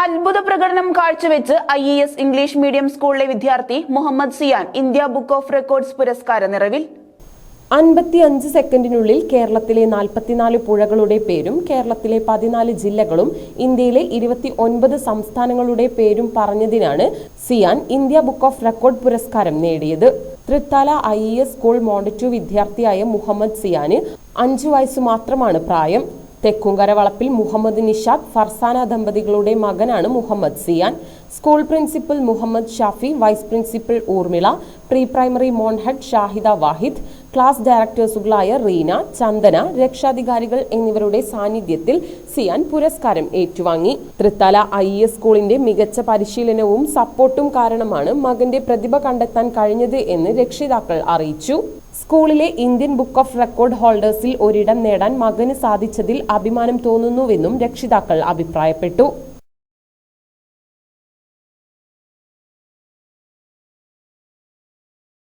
അത്ഭുത പ്രകടനം കാഴ്ചവെച്ച് I E S English medium സ്കൂളിലെ വിദ്യാർത്ഥി Muhammad Siyan India book of records പുരസ്കാര നിറവിൽ. അൻപത്തി അഞ്ച് സെക്കൻഡിനുള്ളിൽ കേരളത്തിലെ നാൽപ്പത്തിനാല് പുഴകളുടെ പേരും കേരളത്തിലെ പതിനാല് ജില്ലകളും ഇന്ത്യയിലെ ഇരുപത്തി ഒൻപത് സംസ്ഥാനങ്ങളുടെ പേരും പറഞ്ഞതിനാണ് Siyan India book of record പുരസ്കാരം നേടിയത്. തൃത്താല ഐ എസ് സ്കൂൾ മോണ്ടറ്റു വിദ്യാർത്ഥിയായ മുഹമ്മദ് സിയാന് അഞ്ചു വയസ്സ് മാത്രമാണ് പ്രായം. തെക്കുംകര വളപ്പിൽ മുഹമ്മദ് നിഷാദ് ഫർസാന ദമ്പതികളുടെ മകനാണ് Muhammad Siyan. School principal Muhammad Shafi vice principal Urmila pre primary മോൺഹഡ് Shahida Wahid class ഡയറക്ടേഴ്സുകളായ റീന ചന്ദന രക്ഷാധികാരികൾ എന്നിവരുടെ സാന്നിധ്യത്തിൽ സിയാൻ പുരസ്കാരം ഏറ്റുവാങ്ങി. തൃത്തല ഐ എസ് സ്കൂളിന്റെ മികച്ച പരിശീലനവും സപ്പോർട്ടും കാരണമാണ് മകന്റെ പ്രതിഭ കണ്ടെത്താൻ കഴിഞ്ഞത് എന്ന് രക്ഷിതാക്കൾ അറിയിച്ചു. സ്കൂളിലെ ഇന്ത്യൻ ബുക്ക് ഓഫ് റെക്കോർഡ് ഹോൾഡേഴ്സിൽ ഒരിടം നേടാൻ മകന് സാധിച്ചതിൽ അഭിമാനം തോന്നുന്നുവെന്നും രക്ഷിതാക്കൾ അഭിപ്രായപ്പെട്ടു.